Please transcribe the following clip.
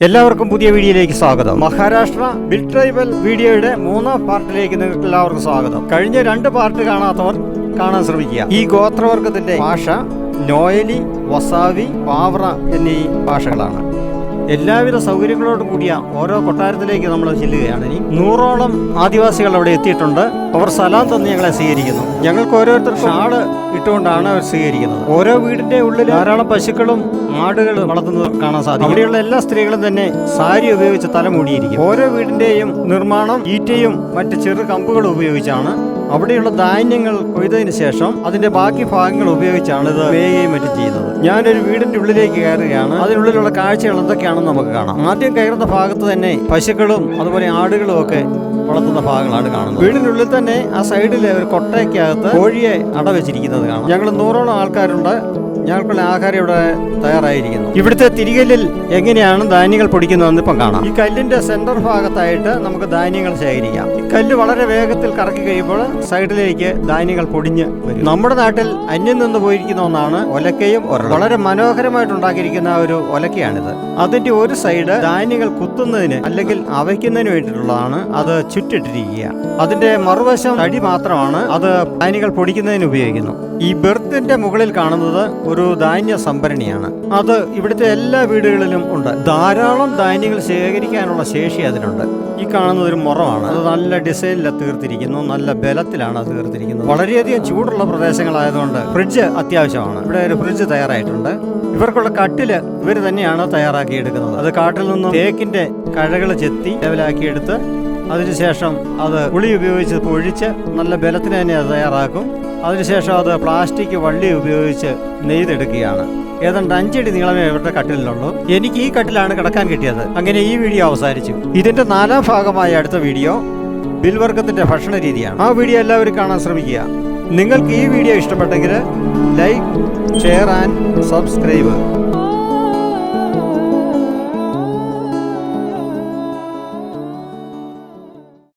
എല്ലാവർക്കും പുതിയ വീഡിയോയിലേക്ക് സ്വാഗതം. മഹാരാഷ്ട്ര ബിൽ ട്രൈബൽ വീഡിയോയുടെ മൂന്നാം പാർട്ടിലേക്ക് നിങ്ങൾക്ക് എല്ലാവർക്കും സ്വാഗതം. കഴിഞ്ഞ രണ്ട് പാർട്ട് കാണാത്തവർ കാണാൻ ശ്രമിക്കുക. ഈ ഗോത്രവർഗത്തിന്റെ ഭാഷ നോയലി വസാവി പാവറ എന്നീ ഭാഷകളാണ്. എല്ലാവിധ സൗകര്യങ്ങളോട് കൂടിയ ഓരോ കൊട്ടാരത്തിലേക്ക് നമ്മൾ ചെല്ലുകയാണ്. ഇനി നൂറോളം ആദിവാസികൾ അവിടെ എത്തിയിട്ടുണ്ട്. അവർ സലാം തന്ന് ഞങ്ങളെ സ്വീകരിക്കുന്നു. ഞങ്ങൾക്ക് ഓരോരുത്തർ ഷാൾ ഇട്ടുകൊണ്ടാണ് അവർ സ്വീകരിക്കുന്നത്. ഓരോ വീടിന്റെ ഉള്ളിൽ ധാരാളം പശുക്കളും ആടുകളും വളർത്തുന്നത് കാണാൻ സാധിക്കും. അവിടെയുള്ള എല്ലാ സ്ത്രീകളും തന്നെ സാരി ഉപയോഗിച്ച് തല മൂടിയിരിക്കും. ഓരോ വീടിന്റെയും നിർമ്മാണം ഈറ്റയും മറ്റ് ചെറു കമ്പുകളും ഉപയോഗിച്ചാണ്. അവിടെയുള്ള ധാന്യങ്ങൾ കൊയ്തതിന് ശേഷം അതിന്റെ ബാക്കി ഭാഗങ്ങൾ ഉപയോഗിച്ചാണ് ഇത് വേഗയും മറ്റും ചെയ്യുന്നത്. ഞാനൊരു വീടിന്റെ ഉള്ളിലേക്ക് കയറുകയാണ്. അതിനുള്ളിലുള്ള കാഴ്ചകൾ എന്തൊക്കെയാണെന്ന് നമുക്ക് കാണാം. ആദ്യം കയറുന്ന ഭാഗത്ത് തന്നെ പശുക്കളും അതുപോലെ ആടുകളും ഒക്കെ വളർത്തുന്ന ഭാഗങ്ങളാണ് കാണുന്നത്. വീടിനുള്ളിൽ തന്നെ ആ സൈഡിലെ ഒരു കൊട്ടയ്ക്കകത്ത് കോഴിയെ അടവെച്ചിരിക്കുന്നത് കാണാം. ഞങ്ങൾ നൂറോളം ആൾക്കാരുണ്ട്. ഞങ്ങൾക്കുള്ള ആഹാരം ഇവിടെ തയ്യാറായിരിക്കുന്നു. ഇവിടുത്തെ തിരികല്ലിൽ എങ്ങനെയാണ് ധാന്യങ്ങൾ പൊടിക്കുന്നതെന്ന് ഇപ്പം കാണാം. ഈ കല്ലിന്റെ സെന്റർ ഭാഗത്തായിട്ട് നമുക്ക് ധാന്യങ്ങൾ ശേഖരിക്കാം. ഈ കല്ല് വളരെ വേഗത്തിൽ കറക്കി കഴിയുമ്പോൾ സൈഡിലേക്ക് ധാന്യങ്ങൾ പൊടിഞ്ഞ് വരും. നമ്മുടെ നാട്ടിൽ അന്യം നിന്ന് പോയിരിക്കുന്ന ഒന്നാണ് ഒലക്കയും ഒരളും വളരെ മനോഹരമായിട്ട് ഉണ്ടാക്കിയിരിക്കുന്ന ഒരു ഒലക്കയാണിത്. അതിന്റെ ഒരു സൈഡ് ധാന്യങ്ങൾ കുത്തുന്നതിന് അല്ലെങ്കിൽ അവയ്ക്കുന്നതിന് വേണ്ടിയിട്ടുള്ളതാണ് അത് ചുറ്റിട്ടിരിക്കുക. അതിന്റെ മറുവശം അടി മാത്രമാണ് അത് ധാന്യങ്ങൾ പൊടിക്കുന്നതിന് ഉപയോഗിക്കുന്നു. ഈ ബെർത്തിന്റെ മുകളിൽ കാണുന്നത് ഒരു ധാന്യ സംഭരണിയാണ്. അത് ഇവിടുത്തെ എല്ലാ വീടുകളിലും ഉണ്ട്. ധാരാളം ധാന്യങ്ങൾ ശേഖരിക്കാനുള്ള ശേഷി അതിനുണ്ട് ഈ കാണുന്നത് ഒരു മുറമാണ് അത് നല്ല ഡിസൈനിൽ തീർത്തിരിക്കുന്നു. നല്ല ബലത്തിലാണ് അത് തീർത്തിരിക്കുന്നത്. വളരെയധികം ചൂടുള്ള പ്രദേശങ്ങളായതുകൊണ്ട് ഫ്രിഡ്ജ് അത്യാവശ്യമാണ്. ഇവിടെ ഒരു ഫ്രിഡ്ജ് തയ്യാറായിട്ടുണ്ട്. ഇവർക്കുള്ള കട്ടിൽ ഇവർ തന്നെയാണ് തയ്യാറാക്കി എടുക്കുന്നത് അത് കാട്ടിൽ നിന്നും തേക്കിന്റെ കഴകൾ ചെത്തി ലെവലാക്കിയെടുത്ത് അതിനുശേഷം അത് ഉളി ഉപയോഗിച്ച് പൊഴിച്ച് നല്ല ബലത്തിന് തന്നെ അത് തയ്യാറാക്കും. അതിനുശേഷം അത് പ്ലാസ്റ്റിക് വള്ളി ഉപയോഗിച്ച് നെയ്തെടുക്കുകയാണ്. ഏതാണ്ട് അഞ്ചടി നീളമേ ഇവരുടെ കട്ടിലുള്ളൂ എനിക്ക് ഈ കട്ടിലാണ് കിടക്കാൻ കിട്ടിയത്. അങ്ങനെ ഈ വീഡിയോ അവസാനിച്ചു. ഇതിന്റെ നാലാം ഭാഗമായ അടുത്ത വീഡിയോ ബിൽവർഗത്തിന്റെ ഭക്ഷണ രീതിയാണ്. ആ വീഡിയോ എല്ലാവരും കാണാൻ ശ്രമിക്കുക. നിങ്ങൾക്ക് ഈ വീഡിയോ ഇഷ്ടപ്പെട്ടെങ്കിൽ ലൈക്ക് ഷെയർ ആൻഡ് സബ്സ്ക്രൈബ്.